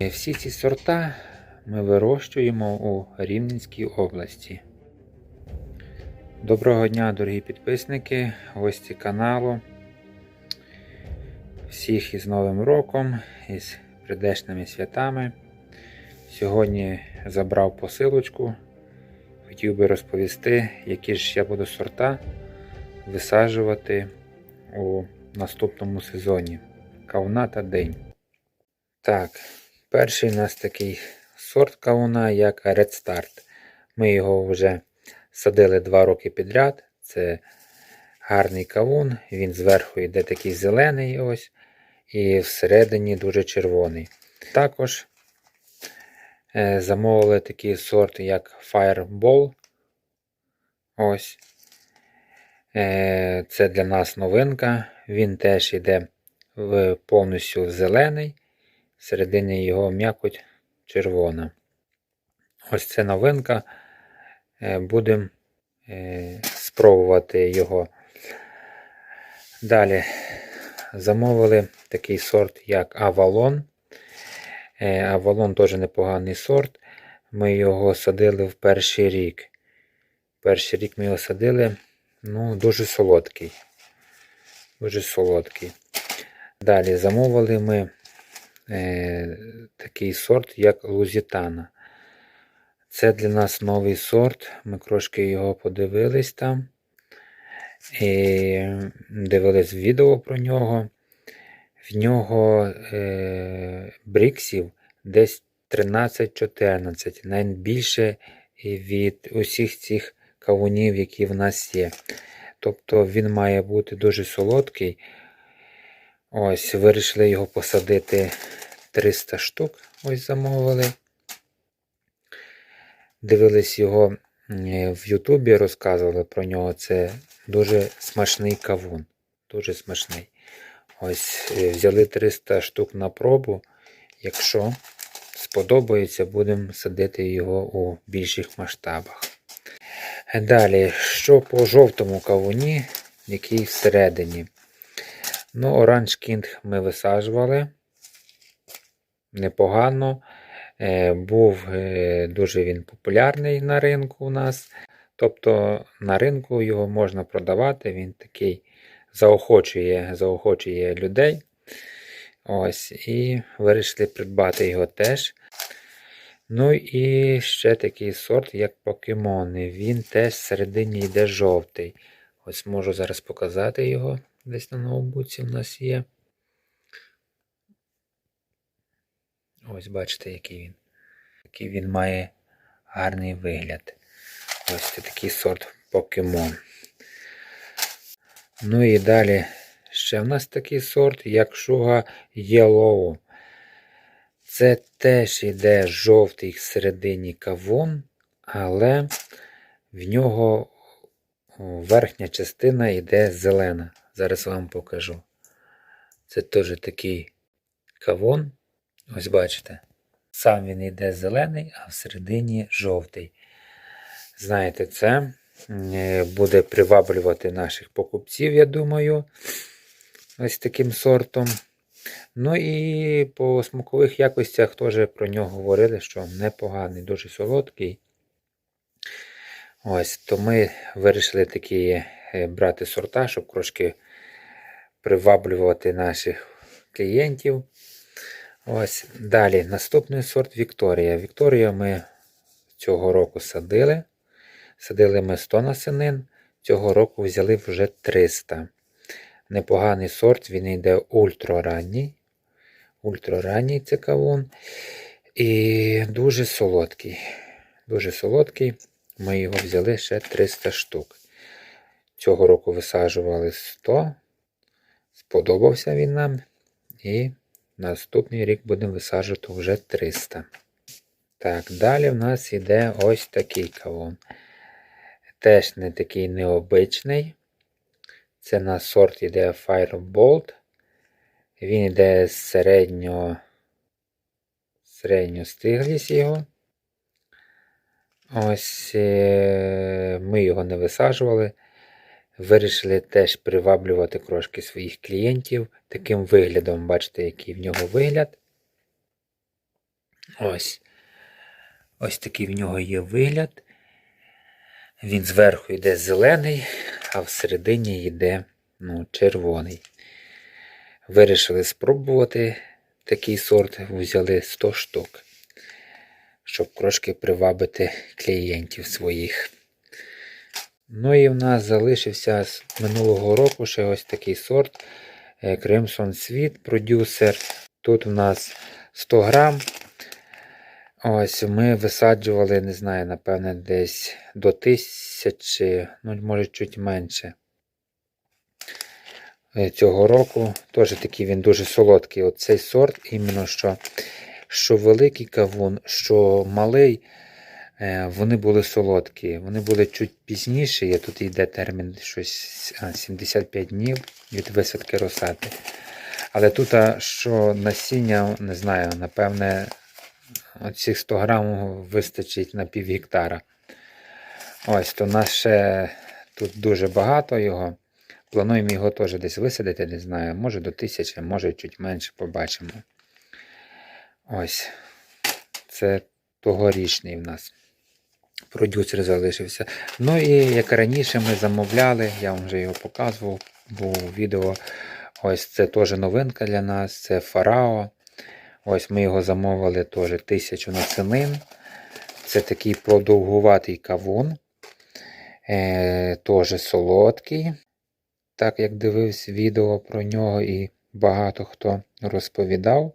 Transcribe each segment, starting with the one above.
Всі ці сорта ми вирощуємо у Рівненській області. Доброго дня, дорогі підписники, гості каналу. Всіх із Новим роком, із прийдешними святами. Сьогодні забрав посилочку. Хотів би розповісти, які ж я буду сорта висаджувати у наступному сезоні. Кавуна та день. Так, перший у нас такий сорт кавуна, як Red Start. Ми його вже садили два роки підряд. Це гарний кавун, він зверху йде такий зелений, ось, і всередині дуже червоний. Також е, замовили такий сорт, як Fireball. Ось. Е, це для нас новинка. Він теж йде в повністю зелений. Всередині його м'якоть червона. Ось це новинка. Е, Будемо спробувати його. Далі замовили такий сорт, як Avalon. Avalon теж непоганий сорт. Ми його садили в перший рік. Перший рік ми його садили, ну, дуже солодкий. Дуже солодкий. Далі замовили ми е, такий сорт, як Лузітана. Це для нас новий сорт. Ми трошки його подивились там. І дивились відео про нього. В нього е, бріксів десь 13-14, найбільше від усіх цих кавунів, які в нас є. Тобто він має бути дуже солодкий. Ось, вирішили його посадити 300 штук. Ось замовили. Дивились його в Ютубі, розказували про нього. Це дуже смачний кавун. Дуже смачний. Ось, взяли 300 штук на пробу. Якщо сподобається, будемо садити його у більших масштабах. Далі, що по жовтому кавуні, який всередині. Ну, Оранж Кінг ми висаджували. Непогано. Е, був е, дуже він популярний на ринку у нас. Тобто на ринку його можна продавати, він такий заохочує заохочує людей. Ось, І вирішили придбати його теж. Ну і ще такий сорт, як покемони. Він теж всередині йде жовтий. Ось можу зараз показати його. Десь на ноутбуці в нас є. Ось бачите, який він. Який він має гарний вигляд. Ось це такий сорт покемон. Ну і далі ще в нас такий сорт, як Шуга Yellow. Це теж йде жовтий всередині кавун, але в нього верхня частина йде зелена. Зараз вам покажу. Це теж такий кавун. Ось бачите. Сам він йде зелений, а всередині жовтий. Знаєте, це буде приваблювати наших покупців, я думаю, ось таким сортом. Ну і по смакових якостях теж про нього говорили, що непоганий, дуже солодкий. Ось, То ми вирішили такі е, брати сорта, щоб трошки приваблювати наших клієнтів. Ось, Далі наступний сорт Вікторія. Вікторію ми цього року садили. Садили ми 100 насенин, цього року взяли вже 300. Непоганий сорт, він йде ультраранній. Ультраранній це кавун. І дуже солодкий. Дуже солодкий. Ми його взяли ще 300 штук. Цього року висаджували 100. Сподобався він нам. І наступний рік будемо висаджувати вже 300. Так, далі в нас йде ось такий кавун. Теж не такий необичний. Це на сорт йде Firebolt. Він йде середньо середньо стиглість його. Ось е, ми його не висаджували. Вирішили теж приваблювати трошки своїх клієнтів таким виглядом. Бачите, який в нього вигляд. Ось. Ось такий в нього є вигляд. Він зверху йде зелений, а всередині йде ну, червоний. Вирішили спробувати такий сорт, взяли 100 штук, щоб трошки привабити клієнтів своїх. Ну і в нас залишився з минулого року ще ось такий сорт е, Crimson Sweet продюсер. Тут у нас 100 грам. Ось ми висаджували, не знаю, напевне, десь до тисячі, ну, може, чуть менше. Е, Цього року теж такий він дуже солодкий. Оцей сорт, іменно що, що великий кавун, що малий, е, вони були солодкі. Вони були чуть пізніші. є Тут йде термін щось 75 днів від висадки розсади. Але тут, що насіння, не знаю, напевне, оцих 100 грамів вистачить на пів гектара. Ось, то нас ще тут дуже багато його. Плануємо його теж десь висадити, не знаю, може до тисячі, може чуть менше, побачимо. Ось. Це тогорічний в нас. Продюсер залишився. Ну і як раніше ми замовляли, я вам вже його показував, був відео. Ось це теж новинка для нас, це Фарао. Ось ми його замовили теж тисячу насенин. Це такий продовгуватий кавун. Е, Теж солодкий. Так як дивився відео про нього, і багато хто розповідав,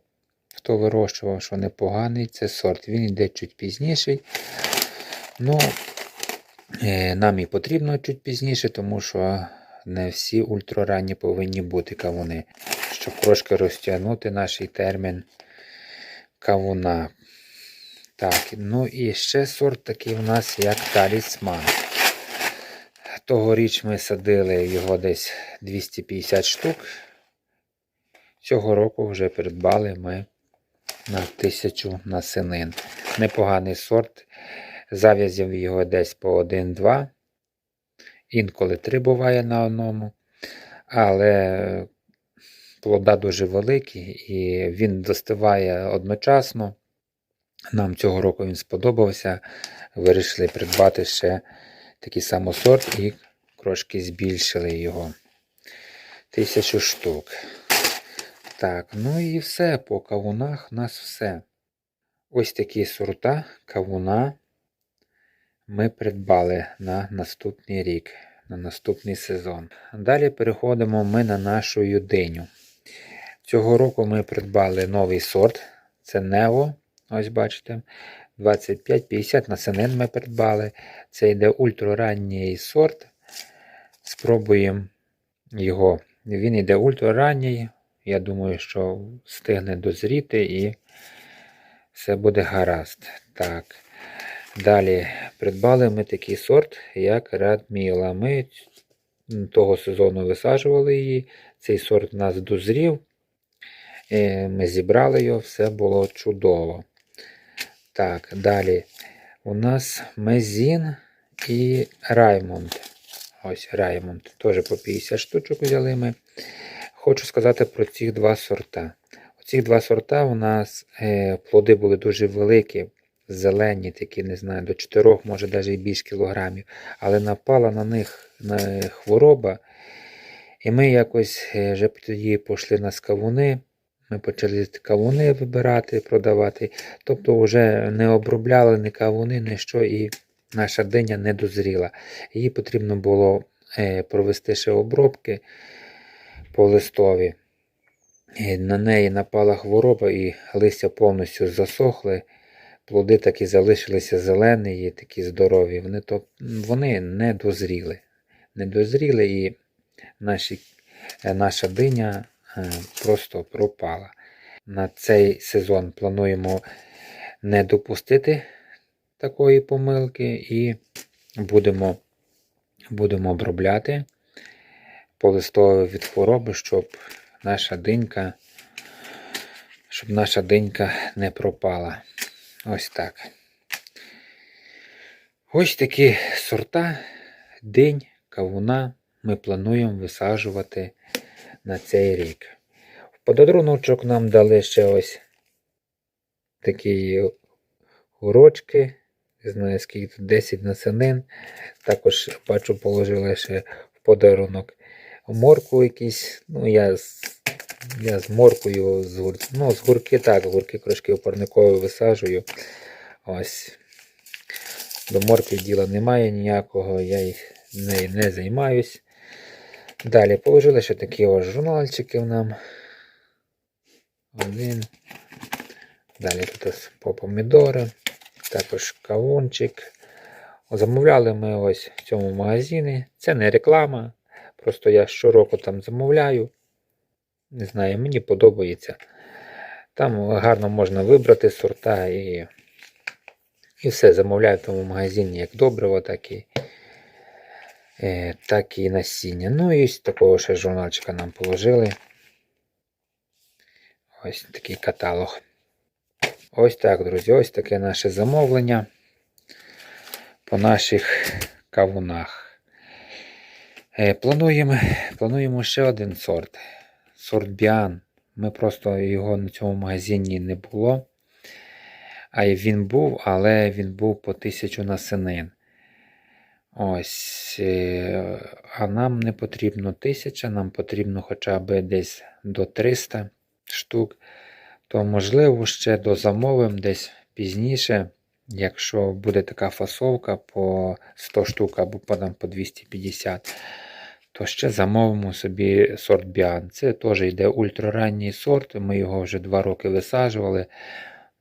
хто вирощував, що непоганий це сорт. Він йде чуть пізніший. Ну, е, нам і потрібно чуть пізніше, тому що не всі ультраранні повинні бути кавуни, щоб трошки розтягнути наш термін кавуна. Так, ну і ще сорт такий у нас як талісман. Тогоріч ми садили його десь 250 штук. Цього року вже придбали ми на 1000 насенин. Непоганий сорт. Зав'язів його десь по 1-2. Інколи 3 буває на одному. Але плода дуже великі і він достигає одночасно. Нам цього року він сподобався. Вирішили придбати ще такий самий сорт і трошки збільшили його. Тисячу штук. Так, ну і все. По кавунах у нас все. Ось такі сорта кавуна ми придбали на наступний рік, на наступний сезон. Далі переходимо ми на нашу юдиню. Цього року ми придбали новий сорт. Це Нево. Ось бачите. 25-50 насенин ми придбали. Це йде ультраранній сорт. Спробуємо його. Він йде ультраранній. Я думаю, що встигне дозріти і все буде гаразд. Так. Далі придбали ми такий сорт, як Радміла. Ми того сезону висаджували її. Цей сорт у нас дозрів. Ми зібрали його, все було чудово. Так, далі у нас Мезін і Раймонд. Ось Раймонд. Теж по 50 штучок взяли ми. Хочу сказати про ці два сорта. Оці два сорта у нас е, плоди були дуже великі, зелені, такі, не знаю, до 4, може навіть і більш кілограмів. Але напала на них на хвороба. І ми якось е, вже тоді пішли на скавуни. Ми почали кавуни вибирати, продавати. Тобто вже не обробляли ні кавуни, ні що, і наша диня не дозріла. Її потрібно було е, провести ще обробки по листові. І на неї напала хвороба і листя повністю засохли. Плоди такі залишилися зелені і такі здорові. Вони то, вони не дозріли. Не дозріли і наші, е, наша диня просто пропала. На цей сезон плануємо не допустити такої помилки і будемо, будемо обробляти полистове від хвороби, щоб наша динька, щоб наша динька не пропала. Ось так. Ось такі сорта, динь, кавуна ми плануємо висаджувати на цей рік. В подаруночок нам дали ще ось такі урочки. Не знаю, скільки тут 10 насенин. Також бачу, положили ще в подарунок морку якісь. Ну, я я з моркою, з, гур... ну, з гурки так, гурки трошки опарникові висаджую. Ось. До моркви діла немає ніякого, я їх нею не займаюсь. Далі положили ще такі ось журнальчики нам. Один. Далі тут по помідори, також кавунчик. Замовляли ми ось в цьому магазині. Це не реклама. Просто я щороку там замовляю. Не знаю, мені подобається. Там гарно можна вибрати сорта і, і все. Замовляю в тому магазині як добриво, так і, так і насіння. Ну і ось такого ще журнальчика нам положили. Ось такий каталог. Ось так, друзі, ось таке наше замовлення по наших кавунах. Е, Плануємо, плануємо ще один сорт. Сорт Біан. Ми просто його на цьому магазині не було. А він був, але він був по тисячу насенин. Ось. е, А нам не потрібно тисяча, нам потрібно хоча б десь до 300 штук. То, можливо, ще дозамовимо десь пізніше, якщо буде така фасовка по 100 штук або по 250, то ще замовимо собі сорт Біан. Це теж йде ультраранній сорт. Ми його вже 2 роки висаджували.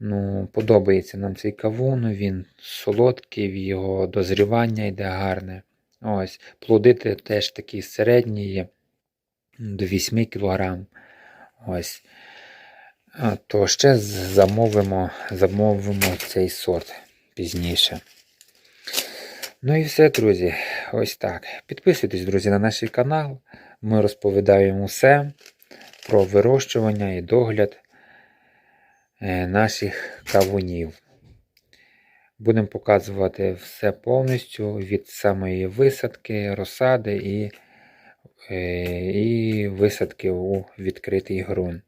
Ну, Подобається нам цей кавун, він солодкий, його дозрівання йде гарне. Ось, Плоди те- теж такі середні до 8 кг. Ось. То ще замовимо, замовимо цей сорт пізніше. Ну і все, друзі. Ось так. Підписуйтесь, друзі, на наш канал. Ми розповідаємо все про вирощування і догляд наших кавунів. Будемо показувати все повністю від самої висадки, розсади і, е, і висадки у відкритий ґрунт.